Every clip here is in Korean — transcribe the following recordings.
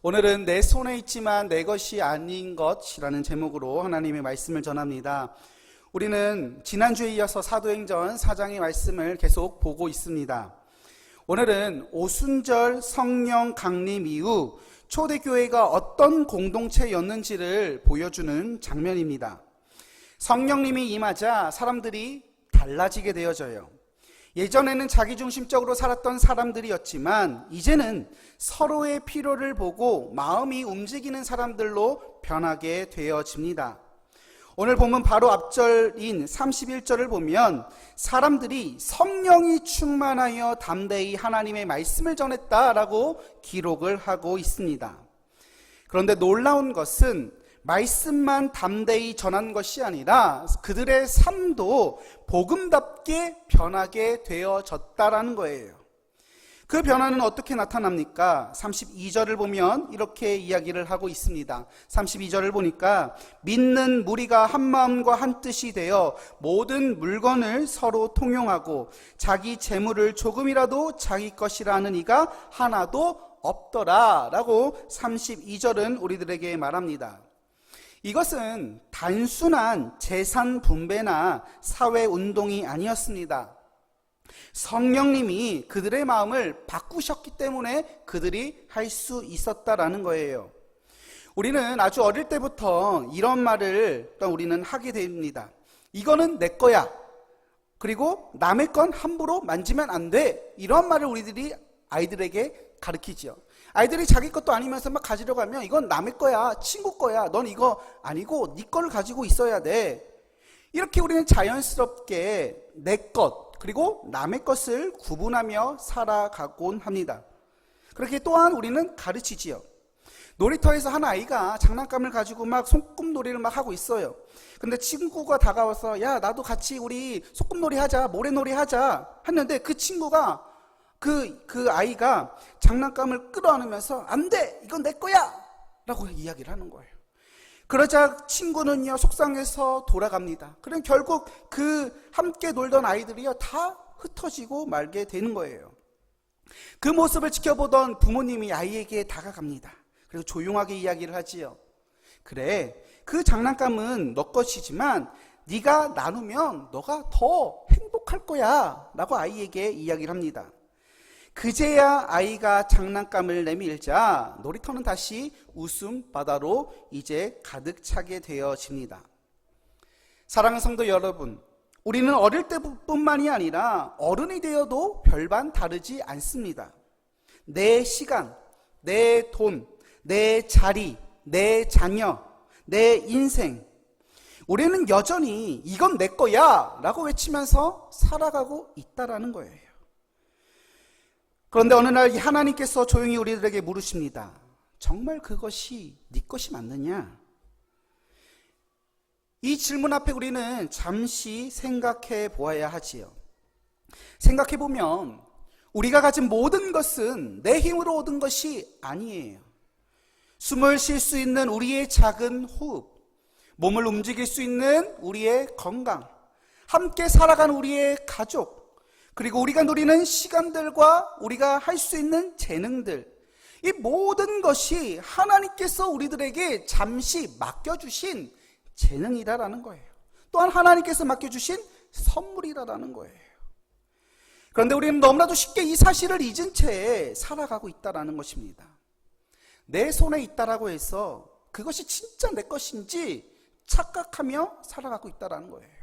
오늘은 내 손에 있지만 내 것이 아닌 것이라는 제목으로 하나님의 말씀을 전합니다. 우리는 지난주에 이어서 사도행전 4장의 말씀을 계속 보고 있습니다. 오늘은 오순절 성령 강림 이후 초대교회가 어떤 공동체였는지를 보여주는 장면입니다. 성령님이 임하자 사람들이 달라지게 되어져요. 예전에는 자기중심적으로 살았던 사람들이었지만 이제는 서로의 필요를 보고 마음이 움직이는 사람들로 변하게 되어집니다. 오늘 보면 바로 앞절인 31절을 보면 사람들이 성령이 충만하여 담대히 하나님의 말씀을 전했다라고 기록을 하고 있습니다. 그런데 놀라운 것은 말씀만 담대히 전한 것이 아니라 그들의 삶도 복음답게 변하게 되어졌다라는 거예요. 그 변화는 어떻게 나타납니까? 32절을 보면 이렇게 이야기를 하고 있습니다. 32절을 보니까 믿는 무리가 한 마음과 한 뜻이 되어 모든 물건을 서로 통용하고 자기 재물을 조금이라도 자기 것이라 하는 이가 하나도 없더라 라고 32절은 우리들에게 말합니다. 이것은 단순한 재산 분배나 사회 운동이 아니었습니다. 성령님이 그들의 마음을 바꾸셨기 때문에 그들이 할 수 있었다라는 거예요. 우리는 아주 어릴 때부터 이런 말을 우리는 하게 됩니다. 이거는 내 거야. 그리고 남의 건 함부로 만지면 안 돼. 이런 말을 우리들이 아이들에게 가르치죠. 아이들이 자기 것도 아니면서 막 가지려고 하면 이건 남의 거야. 친구 거야. 넌 이거 아니고 네 거를 가지고 있어야 돼. 이렇게 우리는 자연스럽게 내 것, 그리고 남의 것을 구분하며 살아가곤 합니다. 그렇게 또한 우리는 가르치지요. 놀이터에서 한 아이가 장난감을 가지고 막 소꿉놀이를 막 하고 있어요. 근데 친구가 다가와서 야 나도 같이 우리 소꿉놀이 하자 모래놀이 하자 했는데 그 친구가 그, 그 아이가 장난감을 끌어안으면서 안 돼! 이건 내 거야! 라고 이야기를 하는 거예요. 그러자 친구는요, 속상해서 돌아갑니다. 그럼 결국 그 함께 놀던 아이들이요, 다 흩어지고 말게 되는 거예요. 그 모습을 지켜보던 부모님이 아이에게 다가갑니다. 그리고 조용하게 이야기를 하지요. 그래, 그 장난감은 너 것이지만 네가 나누면 너가 더 행복할 거야. 라고 아이에게 이야기를 합니다. 그제야 아이가 장난감을 내밀자 놀이터는 다시 웃음 바다로 이제 가득 차게 되어집니다. 사랑하는 성도 여러분, 우리는 어릴 때뿐만이 아니라 어른이 되어도 별반 다르지 않습니다. 내 시간, 내 돈, 내 자리, 내 자녀, 내 인생. 우리는 여전히 이건 내 거야 라고 외치면서 살아가고 있다라는 거예요. 그런데 어느 날 하나님께서 조용히 우리들에게 물으십니다. 정말 그것이 네 것이 맞느냐? 이 질문 앞에 우리는 잠시 생각해 보아야 하지요. 생각해 보면 우리가 가진 모든 것은 내 힘으로 얻은 것이 아니에요. 숨을 쉴 수 있는 우리의 작은 호흡, 몸을 움직일 수 있는 우리의 건강, 함께 살아간 우리의 가족, 그리고 우리가 누리는 시간들과 우리가 할 수 있는 재능들, 이 모든 것이 하나님께서 우리들에게 잠시 맡겨주신 재능이다라는 거예요. 또한 하나님께서 맡겨주신 선물이다라는 거예요. 그런데 우리는 너무나도 쉽게 이 사실을 잊은 채 살아가고 있다라는 것입니다. 내 손에 있다라고 해서 그것이 진짜 내 것인지 착각하며 살아가고 있다라는 거예요.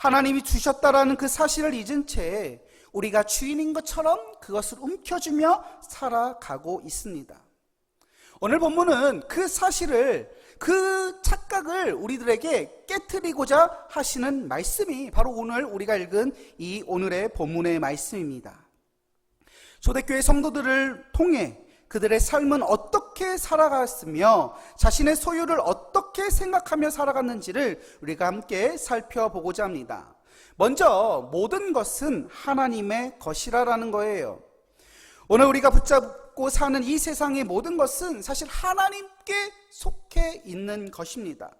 하나님이 주셨다라는 그 사실을 잊은 채 우리가 주인인 것처럼 그것을 움켜쥐며 살아가고 있습니다. 오늘 본문은 그 사실을 그 착각을 우리들에게 깨뜨리고자 하시는 말씀이 바로 오늘 우리가 읽은 이 오늘의 본문의 말씀입니다. 초대교회 성도들을 통해 그들의 삶은 어떻게 살아갔으며 자신의 소유를 어떻게 생각하며 살아갔는지를 우리가 함께 살펴보고자 합니다. 먼저 모든 것은 하나님의 것이라라는 거예요. 오늘 우리가 붙잡고 사는 이 세상의 모든 것은 사실 하나님께 속해 있는 것입니다.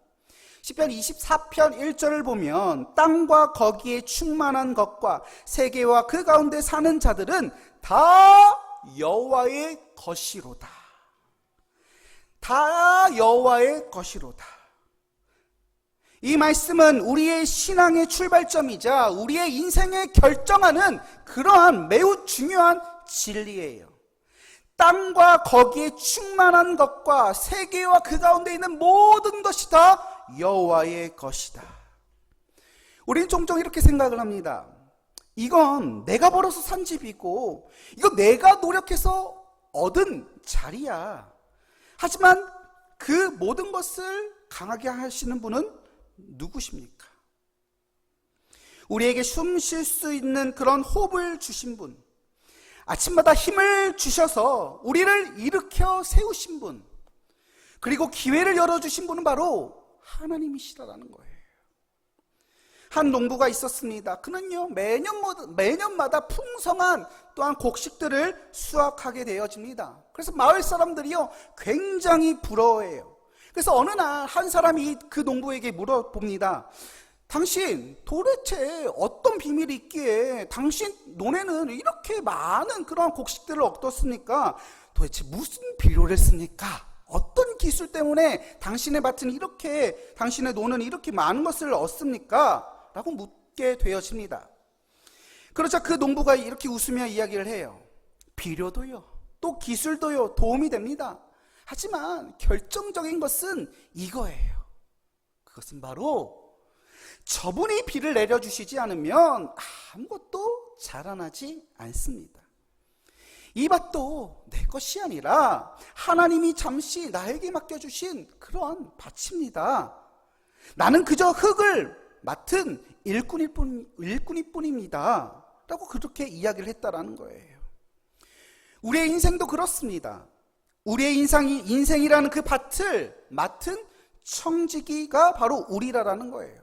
10편 24편 1절을 보면 땅과 거기에 충만한 것과 세계와 그 가운데 사는 자들은 다 여호와의 것이로다. 다 여호와의 것이로다. 이 말씀은 우리의 신앙의 출발점이자 우리의 인생을 결정하는 그러한 매우 중요한 진리예요. 땅과 거기에 충만한 것과 세계와 그 가운데 있는 모든 것이 다 여호와의 것이다. 우리는 종종 이렇게 생각을 합니다. 이건 내가 벌어서 산 집이고, 이거 내가 노력해서 얻은 자리야. 하지만 그 모든 것을 강하게 하시는 분은 누구십니까? 우리에게 숨 쉴 수 있는 그런 호흡을 주신 분, 아침마다 힘을 주셔서 우리를 일으켜 세우신 분, 그리고 기회를 열어주신 분은 바로 하나님이시라는 거예요. 한 농부가 있었습니다. 그는요, 매년마다, 매년마다 풍성한 또한 곡식들을 수확하게 되어집니다. 그래서 마을 사람들이요, 굉장히 부러워해요. 그래서 어느 날 한 사람이 그 농부에게 물어봅니다. 당신 도대체 어떤 비밀이 있기에 당신 논에는 이렇게 많은 그런 곡식들을 얻었습니까? 도대체 무슨 비료를 씁니까? 어떤 기술 때문에 당신의 밭은 이렇게 당신의 논은 이렇게 많은 것을 얻습니까? 라고 묻게 되어집니다. 그러자 그 농부가 이렇게 웃으며 이야기를 해요. 비료도요. 또 기술도요. 도움이 됩니다. 하지만 결정적인 것은 이거예요. 그것은 바로 저분이 비를 내려주시지 않으면 아무것도 자라나지 않습니다. 이 밭도 내 것이 아니라 하나님이 잠시 나에게 맡겨주신 그런 밭입니다. 나는 그저 흙을 맡은 일꾼일 뿐, 일꾼일 뿐입니다. 라고 그렇게 이야기를 했다라는 거예요. 우리의 인생도 그렇습니다. 우리의 인상이, 인생이라는 그 밭을 맡은 청지기가 바로 우리라라는 거예요.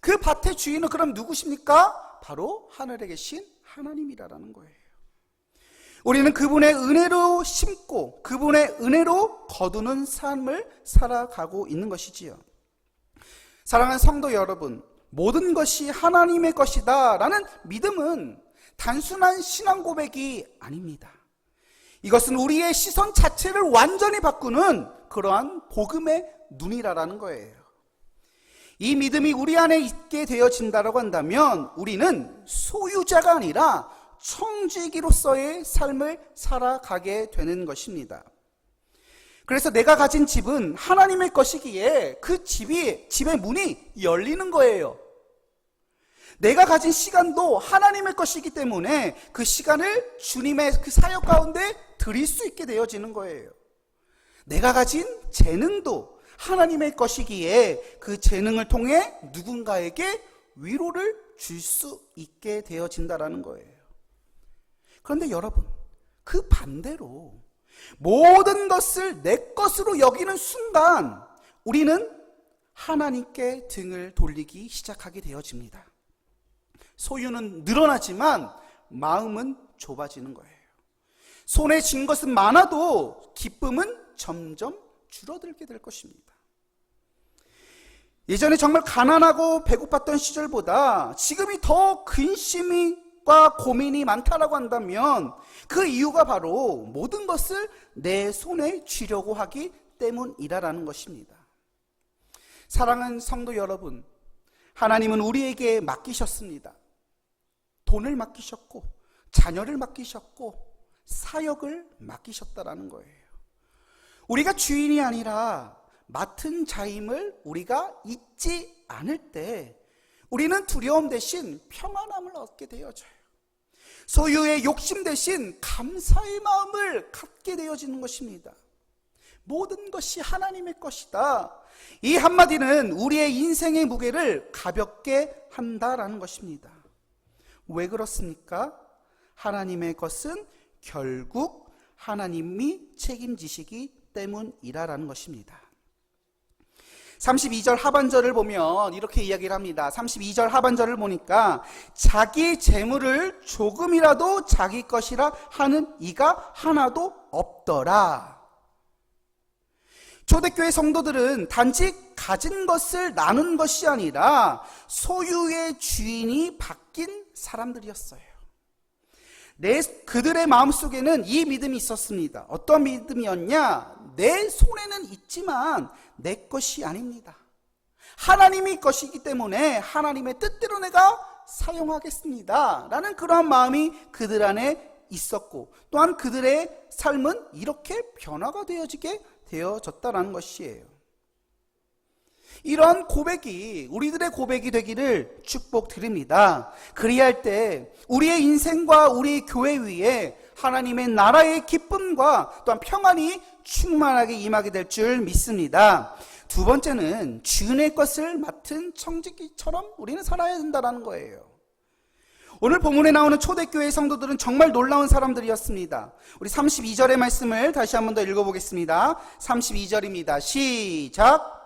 그 밭의 주인은 그럼 누구십니까? 바로 하늘에 계신 하나님이라라는 거예요. 우리는 그분의 은혜로 심고 그분의 은혜로 거두는 삶을 살아가고 있는 것이지요. 사랑하는 성도 여러분, 모든 것이 하나님의 것이다 라는 믿음은 단순한 신앙 고백이 아닙니다. 이것은 우리의 시선 자체를 완전히 바꾸는 그러한 복음의 눈이라라는 거예요. 이 믿음이 우리 안에 있게 되어진다고 한다면 우리는 소유자가 아니라 청지기로서의 삶을 살아가게 되는 것입니다. 그래서 내가 가진 집은 하나님의 것이기에 그 집이, 집의 문이 열리는 거예요. 내가 가진 시간도 하나님의 것이기 때문에 그 시간을 주님의 그 사역 가운데 드릴 수 있게 되어지는 거예요. 내가 가진 재능도 하나님의 것이기에 그 재능을 통해 누군가에게 위로를 줄 수 있게 되어진다라는 거예요. 그런데 여러분, 그 반대로 모든 것을 내 것으로 여기는 순간 우리는 하나님께 등을 돌리기 시작하게 되어집니다. 소유는 늘어나지만 마음은 좁아지는 거예요. 손에 쥔 것은 많아도 기쁨은 점점 줄어들게 될 것입니다. 예전에 정말 가난하고 배고팠던 시절보다 지금이 더 근심 과 고민이 많다라고 한다면 그 이유가 바로 모든 것을 내 손에 쥐려고 하기 때문이라는 것입니다. 사랑하는 성도 여러분, 하나님은 우리에게 맡기셨습니다. 돈을 맡기셨고, 자녀를 맡기셨고, 사역을 맡기셨다라는 거예요. 우리가 주인이 아니라 맡은 자임을 우리가 잊지 않을 때 우리는 두려움 대신 평안함을 얻게 되어져요. 소유의 욕심 대신 감사의 마음을 갖게 되어지는 것입니다. 모든 것이 하나님의 것이다. 이 한마디는 우리의 인생의 무게를 가볍게 한다라는 것입니다. 왜 그렇습니까? 하나님의 것은 결국 하나님이 책임지시기 때문이라라는 것입니다. 32절 하반절을 보면 이렇게 이야기를 합니다. 32절 하반절을 보니까 자기 재물을 조금이라도 자기 것이라 하는 이가 하나도 없더라. 초대교회 성도들은 단지 가진 것을 나눈 것이 아니라 소유의 주인이 바뀐 사람들이었어요. 내, 그들의 마음 속에는 이 믿음이 있었습니다. 어떤 믿음이었냐? 내 손에는 있지만 내 것이 아닙니다. 하나님이 것이기 때문에 하나님의 뜻대로 내가 사용하겠습니다. 라는 그러한 마음이 그들 안에 있었고 또한 그들의 삶은 이렇게 변화가 되어지게 되어졌다라는 것이에요. 이런 고백이 우리들의 고백이 되기를 축복드립니다. 그리할 때 우리의 인생과 우리 교회 위에 하나님의 나라의 기쁨과 또한 평안이 충만하게 임하게 될 줄 믿습니다. 두 번째는 주인의 것을 맡은 청지기처럼 우리는 살아야 된다는 거예요. 오늘 본문에 나오는 초대교회 성도들은 정말 놀라운 사람들이었습니다. 우리 32절의 말씀을 다시 한 번 더 읽어보겠습니다. 32절입니다. 시작.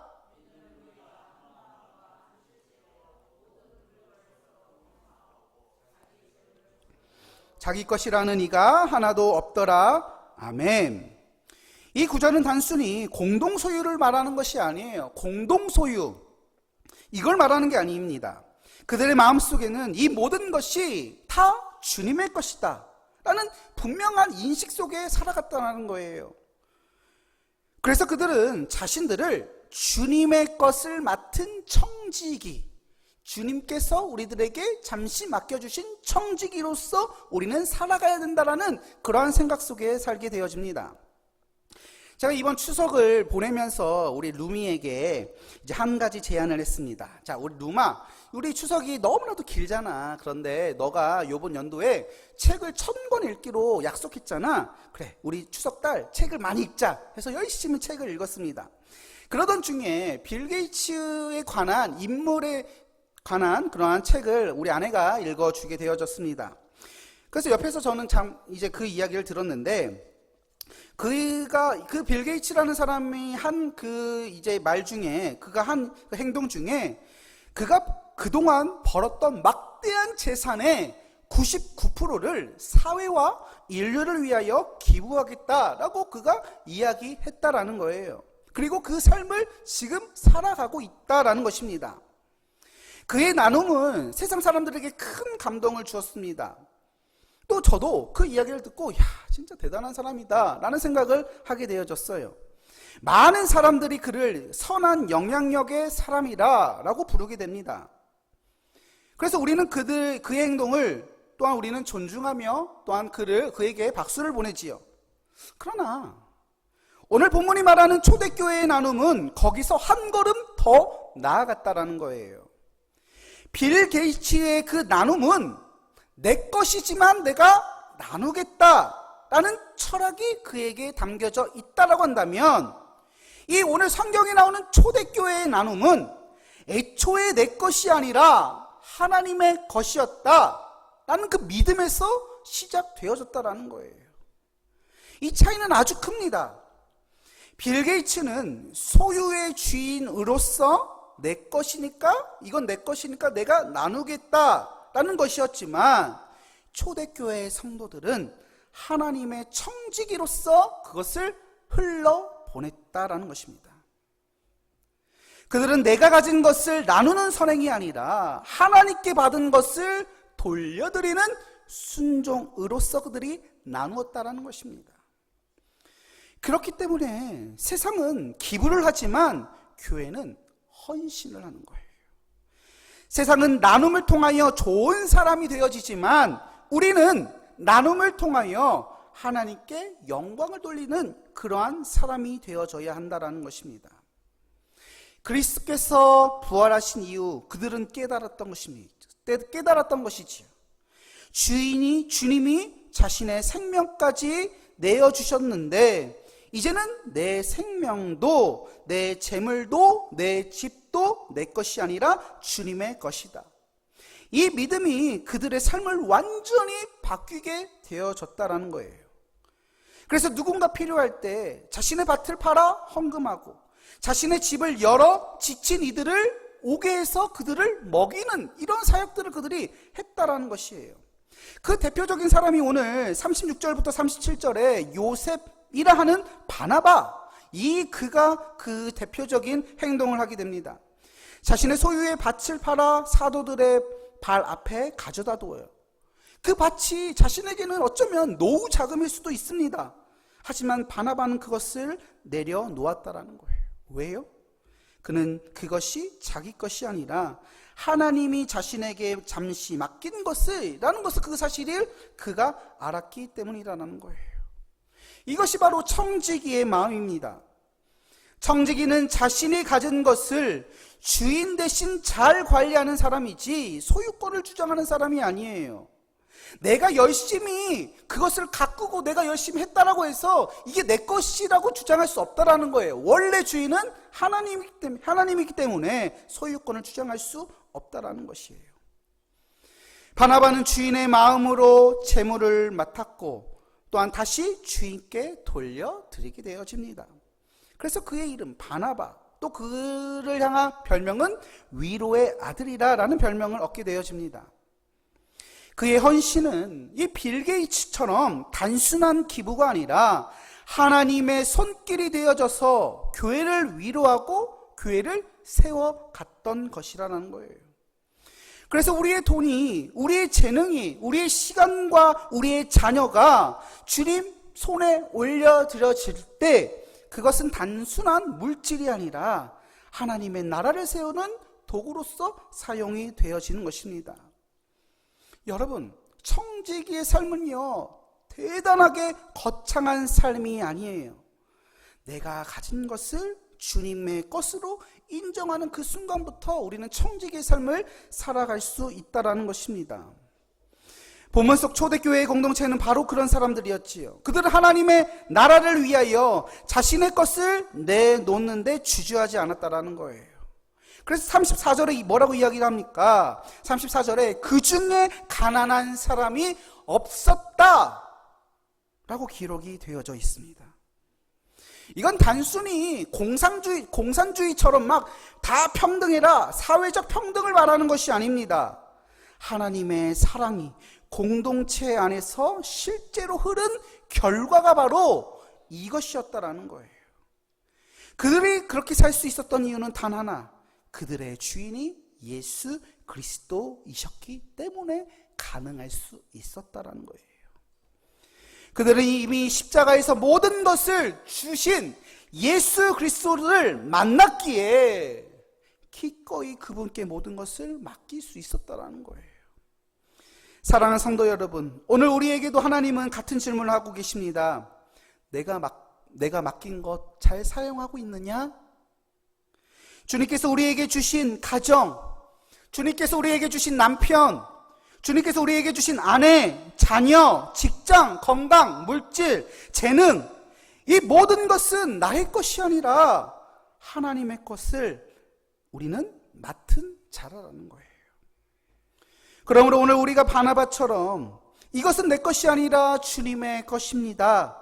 자기 것이라는 이가 하나도 없더라. 아멘. 이 구절은 단순히 공동 소유를 말하는 것이 아니에요. 공동 소유. 이걸 말하는 게 아닙니다. 그들의 마음속에는 이 모든 것이 다 주님의 것이다. 라는 분명한 인식 속에 살아갔다는 거예요. 그래서 그들은 자신들을 주님의 것을 맡은 청지기, 주님께서 우리들에게 잠시 맡겨주신 청지기로서 우리는 살아가야 된다라는 그러한 생각 속에 살게 되어집니다. 제가 이번 추석을 보내면서 우리 루미에게 이제 한 가지 제안을 했습니다. 자, 우리 루마, 우리 추석이 너무나도 길잖아. 그런데 너가 요번 연도에 책을 천 권 읽기로 약속했잖아. 그래, 우리 추석 달 책을 많이 읽자 해서 열심히 책을 읽었습니다. 그러던 중에 빌 게이츠에 관한 인물에 관한 그러한 책을 우리 아내가 읽어주게 되어졌습니다. 그래서 옆에서 저는 참 이제 그 이야기를 들었는데 그가 그 빌 게이츠라는 사람이 한 그 이제 말 중에 그가 한 그 행동 중에 그가 그동안 벌었던 막대한 재산의 99%를 사회와 인류를 위하여 기부하겠다라고 그가 이야기했다라는 거예요. 그리고 그 삶을 지금 살아가고 있다라는 것입니다. 그의 나눔은 세상 사람들에게 큰 감동을 주었습니다. 또 저도 그 이야기를 듣고 야 진짜 대단한 사람이다 라는 생각을 하게 되어졌어요. 많은 사람들이 그를 선한 영향력의 사람이라 라고 부르게 됩니다. 그래서 우리는 그들 그의 행동을 또한 우리는 존중하며 또한 그를 그에게 박수를 보내지요. 그러나 오늘 본문이 말하는 초대교회의 나눔은 거기서 한 걸음 더 나아갔다라는 거예요. 빌 게이츠의 그 나눔은 내 것이지만 내가 나누겠다라는 철학이 그에게 담겨져 있다라고 한다면 이 오늘 성경에 나오는 초대교회의 나눔은 애초에 내 것이 아니라 하나님의 것이었다라는 그 믿음에서 시작되어졌다라는 거예요. 이 차이는 아주 큽니다. 빌 게이츠는 소유의 주인으로서 내 것이니까 이건 내 것이니까 내가 나누겠다라는 것이었지만 초대교회의 성도들은 하나님의 청지기로서 그것을 흘러 보냈다라는 것입니다. 그들은 내가 가진 것을 나누는 선행이 아니라 하나님께 받은 것을 돌려드리는 순종으로서 그들이 나누었다라는 것입니다. 그렇기 때문에 세상은 기부를 하지만 교회는 헌신을 하는 거예요. 세상은 나눔을 통하여 좋은 사람이 되어지지만 우리는 나눔을 통하여 하나님께 영광을 돌리는 그러한 사람이 되어져야 한다라는 것입니다. 그리스께서 부활하신 이후 그들은 깨달았던 것입니다. 깨달았던 것이지요. 주인이 주님이 자신의 생명까지 내어 주셨는데 이제는 내 생명도 내 재물도 내 집도 내 것이 아니라 주님의 것이다. 이 믿음이 그들의 삶을 완전히 바뀌게 되어졌다라는 거예요. 그래서 누군가 필요할 때 자신의 밭을 팔아 헌금하고 자신의 집을 열어 지친 이들을 오게 해서 그들을 먹이는 이런 사역들을 그들이 했다라는 것이에요. 그 대표적인 사람이 오늘 36절부터 37절에 요셉 이라 하는 바나바 이 그가 그 대표적인 행동을 하게 됩니다. 자신의 소유의 밭을 팔아 사도들의 발 앞에 가져다 두어요. 그 밭이 자신에게는 어쩌면 노후 자금일 수도 있습니다. 하지만 바나바는 그것을 내려놓았다라는 거예요. 왜요? 그는 그것이 자기 것이 아니라 하나님이 자신에게 잠시 맡긴 것을 라는 것을 그 사실을 그가 알았기 때문이라는 거예요. 이것이 바로 청지기의 마음입니다. 청지기는 자신이 가진 것을 주인 대신 잘 관리하는 사람이지 소유권을 주장하는 사람이 아니에요. 내가 열심히 그것을 가꾸고 내가 열심히 했다라고 해서 이게 내 것이라고 주장할 수 없다라는 거예요. 원래 주인은 하나님이기 때문에, 소유권을 주장할 수 없다라는 것이에요. 바나바는 주인의 마음으로 재물을 맡았고 또한 다시 주인께 돌려드리게 되어집니다. 그래서 그의 이름 바나바 또 그를 향한 별명은 위로의 아들이라라는 별명을 얻게 되어집니다. 그의 헌신은 이 빌 게이츠처럼 단순한 기부가 아니라 하나님의 손길이 되어져서 교회를 위로하고 교회를 세워 갔던 것이라는 거예요. 그래서 우리의 돈이, 우리의 재능이, 우리의 시간과 우리의 자녀가 주님 손에 올려드려질 때 그것은 단순한 물질이 아니라 하나님의 나라를 세우는 도구로서 사용이 되어지는 것입니다. 여러분, 청지기의 삶은요, 대단하게 거창한 삶이 아니에요. 내가 가진 것을 주님의 것으로 인정하는 그 순간부터 우리는 청지기의 삶을 살아갈 수 있다라는 것입니다. 본문 속 초대교회의 공동체는 바로 그런 사람들이었지요. 그들은 하나님의 나라를 위하여 자신의 것을 내놓는데 주저하지 않았다라는 거예요. 그래서 34절에 뭐라고 이야기를 합니까? 34절에 그 중에 가난한 사람이 없었다. 라고 기록이 되어져 있습니다. 이건 단순히 공산주의, 공산주의처럼 막 다 평등해라, 사회적 평등을 말하는 것이 아닙니다. 하나님의 사랑이 공동체 안에서 실제로 흐른 결과가 바로 이것이었다라는 거예요. 그들이 그렇게 살 수 있었던 이유는 단 하나. 그들의 주인이 예수 그리스도이셨기 때문에 가능할 수 있었다라는 거예요. 그들은 이미 십자가에서 모든 것을 주신 예수 그리스도를 만났기에 기꺼이 그분께 모든 것을 맡길 수 있었다라는 거예요. 사랑하는 성도 여러분, 오늘 우리에게도 하나님은 같은 질문을 하고 계십니다. 내가 막, 내가 맡긴 것 잘 사용하고 있느냐? 주님께서 우리에게 주신 가정, 주님께서 우리에게 주신 남편, 주님께서 우리에게 주신 아내, 자녀, 직장, 건강, 물질, 재능, 이 모든 것은 나의 것이 아니라 하나님의 것을 우리는 맡은 자라라는 거예요. 그러므로 오늘 우리가 바나바처럼 이것은 내 것이 아니라 주님의 것입니다.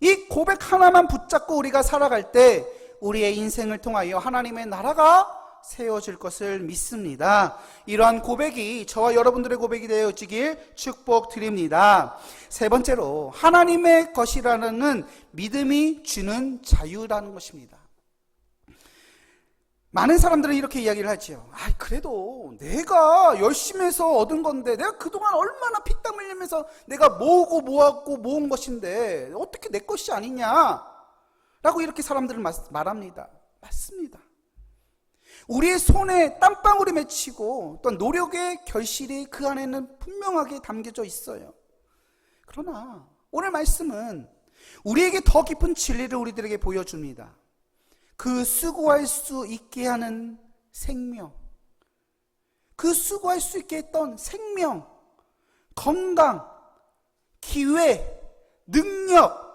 이 고백 하나만 붙잡고 우리가 살아갈 때 우리의 인생을 통하여 하나님의 나라가 세워질 것을 믿습니다. 이러한 고백이 저와 여러분들의 고백이 되어지길 축복드립니다. 세 번째로 하나님의 것이라는 믿음이 주는 자유라는 것입니다. 많은 사람들은 이렇게 이야기를 하지요. 아, 그래도 내가 열심히 해서 얻은 건데, 내가 그동안 얼마나 피땀 흘리면서 내가 모으고 모았고 모은 것인데, 어떻게 내 것이 아니냐? 라고 이렇게 사람들은 말합니다. 맞습니다. 우리의 손에 땀방울이 맺히고 또 노력의 결실이 그 안에는 분명하게 담겨져 있어요. 그러나 오늘 말씀은 우리에게 더 깊은 진리를 우리들에게 보여줍니다. 그 수고할 수 있게 하는 생명, 그 수고할 수 있게 했던 생명, 건강, 기회, 능력,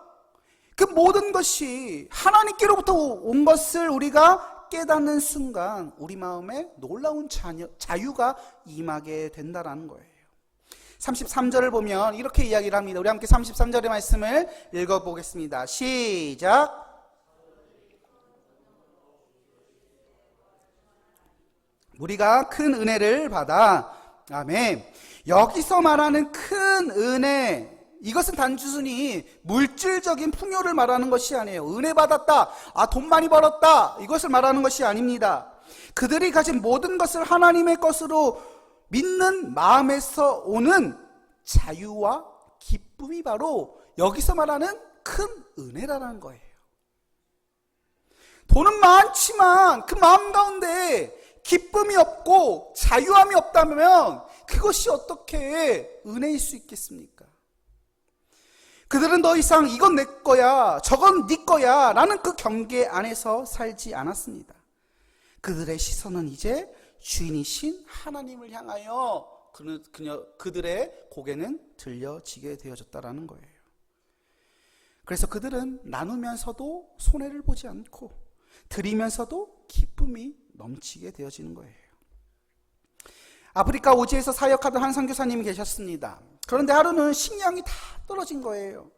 그 모든 것이 하나님께로부터 온 것을 우리가 깨닫는 순간 우리 마음에 놀라운 자유가 임하게 된다라는 거예요. 33절을 보면 이렇게 이야기를 합니다. 우리 함께 33절의 말씀을 읽어보겠습니다. 시작. 우리가 큰 은혜를 받아, 아멘. 여기서 말하는 큰 은혜, 이것은 단순히 물질적인 풍요를 말하는 것이 아니에요. 은혜 받았다. 아, 돈 많이 벌었다. 이것을 말하는 것이 아닙니다. 그들이 가진 모든 것을 하나님의 것으로 믿는 마음에서 오는 자유와 기쁨이 바로 여기서 말하는 큰 은혜라는 거예요. 돈은 많지만 그 마음 가운데 기쁨이 없고 자유함이 없다면 그것이 어떻게 은혜일 수 있겠습니까? 그들은 더 이상 이건 내 거야, 저건 네 거야 라는 그 경계 안에서 살지 않았습니다. 그들의 시선은 이제 주인이신 하나님을 향하여 그녀, 그녀, 그들의 고개는 들려지게 되어졌다라는 거예요. 그래서 그들은 나누면서도 손해를 보지 않고 드리면서도 기쁨이 넘치게 되어지는 거예요. 아프리카 오지에서 사역하던 한 선교사님이 계셨습니다. 그런데 하루는 식량이 다 떨어진 거예요.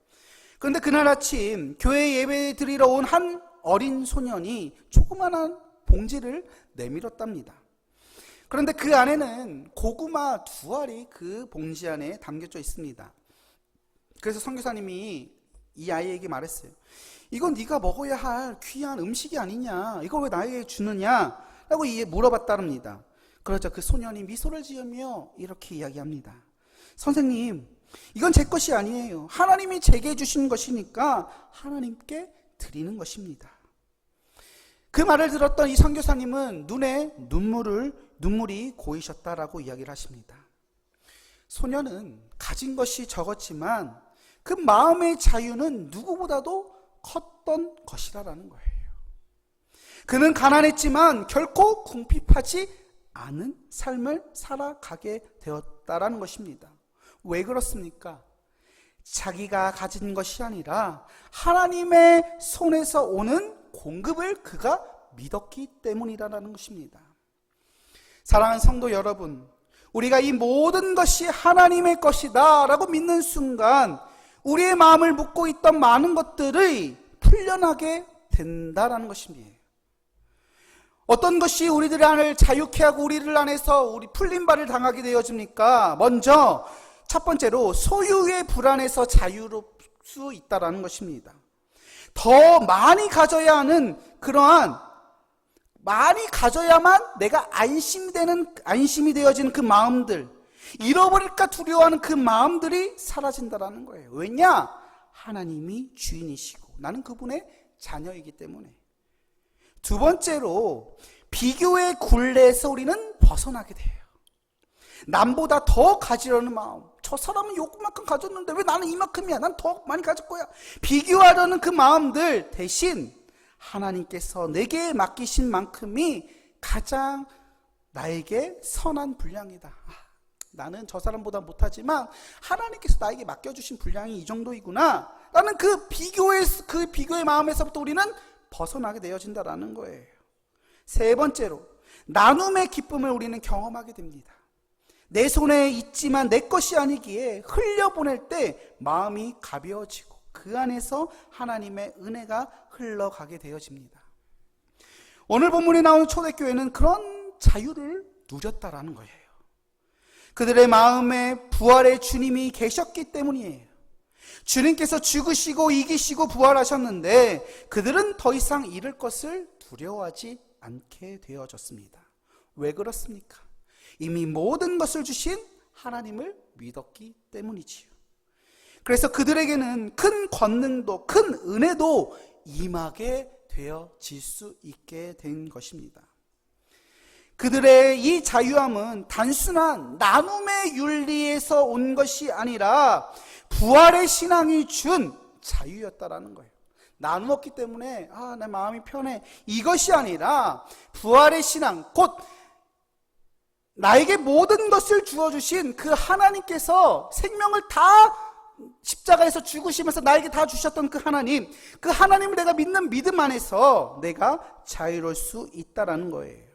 그런데 그날 아침 교회 예배 드리러 온 한 어린 소년이 조그만한 봉지를 내밀었답니다. 그런데 그 안에는 고구마 두 알이 그 봉지 안에 담겨져 있습니다. 그래서 선교사님이 이 아이에게 말했어요. 이건 네가 먹어야 할 귀한 음식이 아니냐? 이걸 왜 나에게 주느냐? 라고 물어봤답니다. 그러자 그 소년이 미소를 지으며 이렇게 이야기합니다. 선생님, 이건 제 것이 아니에요. 하나님이 제게 주신 것이니까 하나님께 드리는 것입니다. 그 말을 들었던 이 선교사님은 눈에 눈물을 눈물이 고이셨다라고 이야기를 하십니다. 소년은 가진 것이 적었지만 그 마음의 자유는 누구보다도 컸던 것이라는 거예요. 그는 가난했지만 결코 궁핍하지 않은 삶을 살아가게 되었다라는 것입니다. 왜 그렇습니까? 자기가 가진 것이 아니라 하나님의 손에서 오는 공급을 그가 믿었기 때문이라는 것입니다. 사랑하는 성도 여러분, 우리가 이 모든 것이 하나님의 것이다 라고 믿는 순간 우리의 마음을 묶고 있던 많은 것들이 풀려나게 된다라는 것입니다. 어떤 것이 우리들 안을 자유케 하고 우리를 안에서 우리 풀림발을 당하게 되어집니까? 먼저 첫 번째로 소유의 불안에서 자유로울 수 있다라는 것입니다. 더 많이 가져야 하는 그러한 많이 가져야만 내가 안심되는 안심이 되어지는 그 마음들 잃어버릴까 두려워하는 그 마음들이 사라진다라는 거예요. 왜냐? 하나님이 주인이시고 나는 그분의 자녀이기 때문에. 두 번째로 비교의 굴레에서 우리는 벗어나게 돼요. 남보다 더 가지려는 마음. 저 사람은 요만큼 가졌는데 왜 나는 이만큼이야? 난 더 많이 가질 거야. 비교하려는 그 마음들 대신 하나님께서 내게 맡기신 만큼이 가장 나에게 선한 분량이다. 아, 나는 저 사람보다 못하지만 하나님께서 나에게 맡겨주신 분량이 이 정도이구나. 라는 그 비교의, 그 비교의 마음에서부터 우리는 벗어나게 되어진다라는 거예요. 세 번째로, 나눔의 기쁨을 우리는 경험하게 됩니다. 내 손에 있지만 내 것이 아니기에 흘려보낼 때 마음이 가벼워지고 그 안에서 하나님의 은혜가 흘러가게 되어집니다. 오늘 본문에 나오는 초대교회는 그런 자유를 누렸다라는 거예요. 그들의 마음에 부활의 주님이 계셨기 때문이에요. 주님께서 죽으시고 이기시고 부활하셨는데 그들은 더 이상 잃을 것을 두려워하지 않게 되어졌습니다. 왜 그렇습니까? 이미 모든 것을 주신 하나님을 믿었기 때문이지요. 그래서 그들에게는 큰 권능도 큰 은혜도 임하게 되어질 수 있게 된 것입니다. 그들의 이 자유함은 단순한 나눔의 윤리에서 온 것이 아니라 부활의 신앙이 준 자유였다라는 거예요. 나누었기 때문에 아, 내 마음이 편해. 이것이 아니라 부활의 신앙 곧 나에게 모든 것을 주어 주신 그 하나님께서 생명을 다 십자가에서 죽으시면서 나에게 다 주셨던 그 하나님, 그 하나님을 내가 믿는 믿음 안에서 내가 자유로울 수 있다라는 거예요.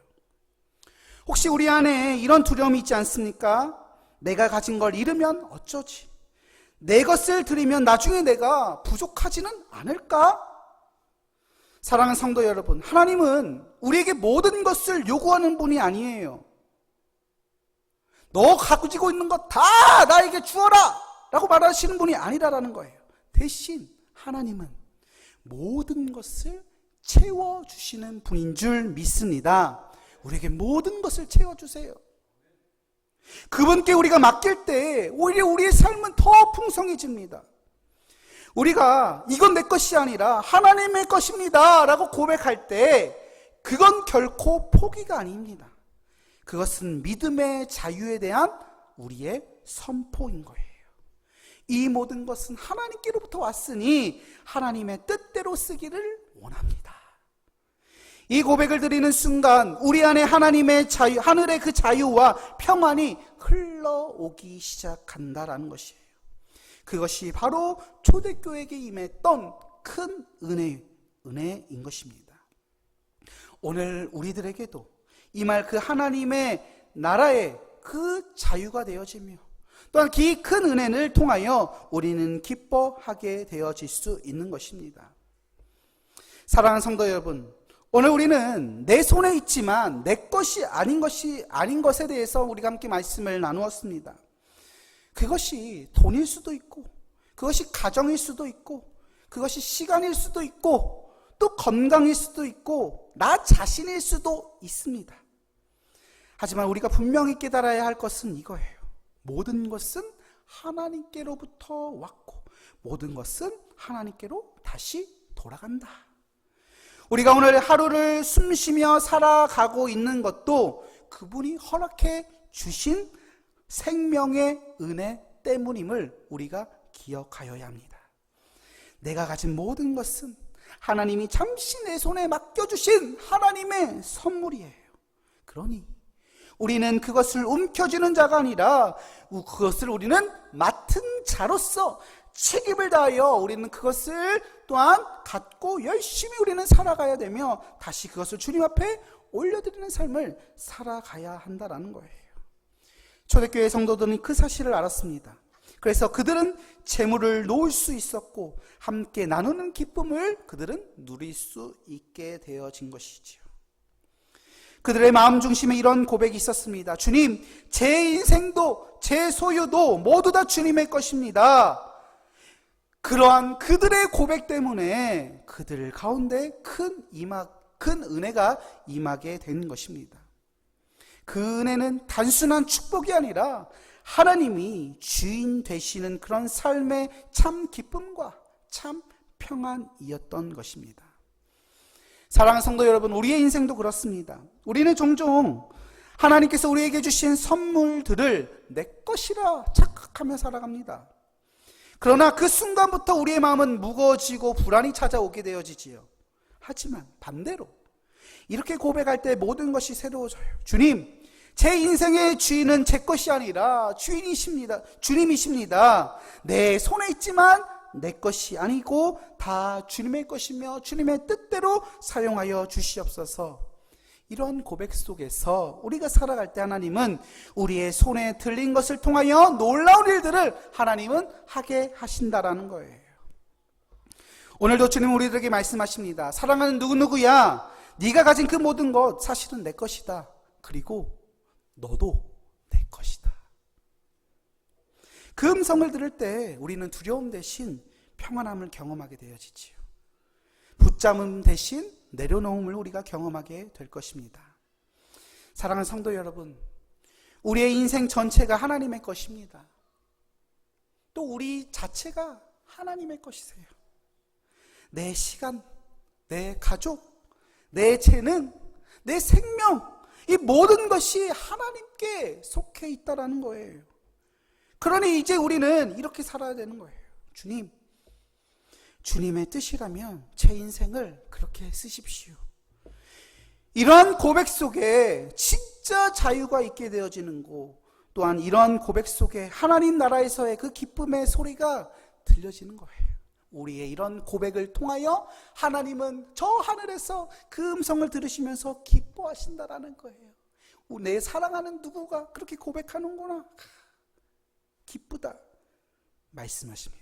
혹시 우리 안에 이런 두려움이 있지 않습니까? 내가 가진 걸 잃으면 어쩌지? 내 것을 드리면 나중에 내가 부족하지는 않을까? 사랑하는 성도 여러분, 하나님은 우리에게 모든 것을 요구하는 분이 아니에요. 너 가지고 있는 것 다 나에게 주어라! 라고 말하시는 분이 아니라라는 거예요. 대신 하나님은 모든 것을 채워주시는 분인 줄 믿습니다. 우리에게 모든 것을 채워주세요. 그분께 우리가 맡길 때 오히려 우리의 삶은 더 풍성해집니다. 우리가 이건 내 것이 아니라 하나님의 것입니다. 라고 고백할 때 그건 결코 포기가 아닙니다. 그것은 믿음의 자유에 대한 우리의 선포인 거예요. 이 모든 것은 하나님께로부터 왔으니 하나님의 뜻대로 쓰기를 원합니다. 이 고백을 드리는 순간 우리 안에 하나님의 자유, 하늘의 그 자유와 평안이 흘러오기 시작한다라는 것이에요. 그것이 바로 초대교회에게 임했던 큰 은혜, 은혜인 것입니다. 오늘 우리들에게도 이 말 그 하나님의 나라의 그 자유가 되어지며 또한 이 큰 은혜를 통하여 우리는 기뻐하게 되어질 수 있는 것입니다. 사랑하는 성도 여러분, 오늘 우리는 내 손에 있지만 내 것이 아닌 것이 아닌 것에 대해서 우리가 함께 말씀을 나누었습니다. 그것이 돈일 수도 있고, 그것이 가정일 수도 있고, 그것이 시간일 수도 있고, 또 건강일 수도 있고, 나 자신일 수도 있습니다. 하지만 우리가 분명히 깨달아야 할 것은 이거예요. 모든 것은 하나님께로부터 왔고, 모든 것은 하나님께로 다시 돌아간다. 우리가 오늘 하루를 숨쉬며 살아가고 있는 것도 그분이 허락해 주신 생명의 은혜 때문임을 우리가 기억하여야 합니다. 내가 가진 모든 것은 하나님이 잠시 내 손에 맡겨주신 하나님의 선물이에요. 그러니 우리는 그것을 움켜쥐는 자가 아니라 그것을 우리는 맡은 자로서 책임을 다하여 우리는 그것을 또한 갖고 열심히 우리는 살아가야 되며 다시 그것을 주님 앞에 올려드리는 삶을 살아가야 한다라는 거예요. 초대교회 성도들은 그 사실을 알았습니다. 그래서 그들은 재물을 놓을 수 있었고 함께 나누는 기쁨을 그들은 누릴 수 있게 되어진 것이지요. 그들의 마음 중심에 이런 고백이 있었습니다. 주님, 제 인생도 제 소유도 모두 다 주님의 것입니다. 그러한 그들의 고백 때문에 그들 가운데 큰 임하, 큰 은혜가 임하게 된 것입니다. 그 은혜는 단순한 축복이 아니라 하나님이 주인 되시는 그런 삶의 참 기쁨과 참 평안이었던 것입니다. 사랑하는 성도 여러분, 우리의 인생도 그렇습니다. 우리는 종종 하나님께서 우리에게 주신 선물들을 내 것이라 착각하며 살아갑니다. 그러나 그 순간부터 우리의 마음은 무거워지고 불안이 찾아오게 되어지지요. 하지만 반대로 이렇게 고백할 때 모든 것이 새로워져요. 주님, 제 인생의 주인은 제 것이 아니라 주인이십니다. 주님이십니다. 내 손에 있지만 내 것이 아니고 다 주님의 것이며 주님의 뜻대로 사용하여 주시옵소서. 이런 고백 속에서 우리가 살아갈 때 하나님은 우리의 손에 들린 것을 통하여 놀라운 일들을 하나님은 하게 하신다라는 거예요. 오늘도 주님 우리들에게 말씀하십니다. 사랑하는 누구누구야. 네가 가진 그 모든 것 사실은 내 것이다. 그리고 너도 내 것이다. 그 음성을 들을 때 우리는 두려움 대신 평안함을 경험하게 되어지지요. 붙잡음 대신 내려놓음을 우리가 경험하게 될 것입니다. 사랑하는 성도 여러분, 우리의 인생 전체가 하나님의 것입니다. 또 우리 자체가 하나님의 것이세요. 내 시간, 내 가족, 내 재능, 내 생명, 이 모든 것이 하나님께 속해 있다라는 거예요. 그러니 이제 우리는 이렇게 살아야 되는 거예요. 주님, 주님의 뜻이라면 제 인생을 그렇게 쓰십시오. 이런 고백 속에 진짜 자유가 있게 되어지는 거, 또한 이런 고백 속에 하나님 나라에서의 그 기쁨의 소리가 들려지는 거예요. 우리의 이런 고백을 통하여 하나님은 저 하늘에서 그 음성을 들으시면서 기뻐하신다라는 거예요. 내 사랑하는 누구가 그렇게 고백하는구나. 기쁘다. 말씀하십니다.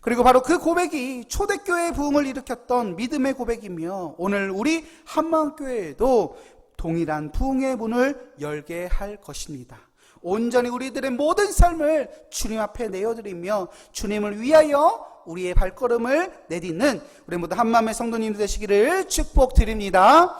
그리고 바로 그 고백이 초대교회의 부흥을 일으켰던 믿음의 고백이며 오늘 우리 한마음교회에도 동일한 부흥의 문을 열게 할 것입니다. 온전히 우리들의 모든 삶을 주님 앞에 내어드리며 주님을 위하여 우리의 발걸음을 내딛는 우리 모두 한마음의 성도님 되시기를 축복드립니다.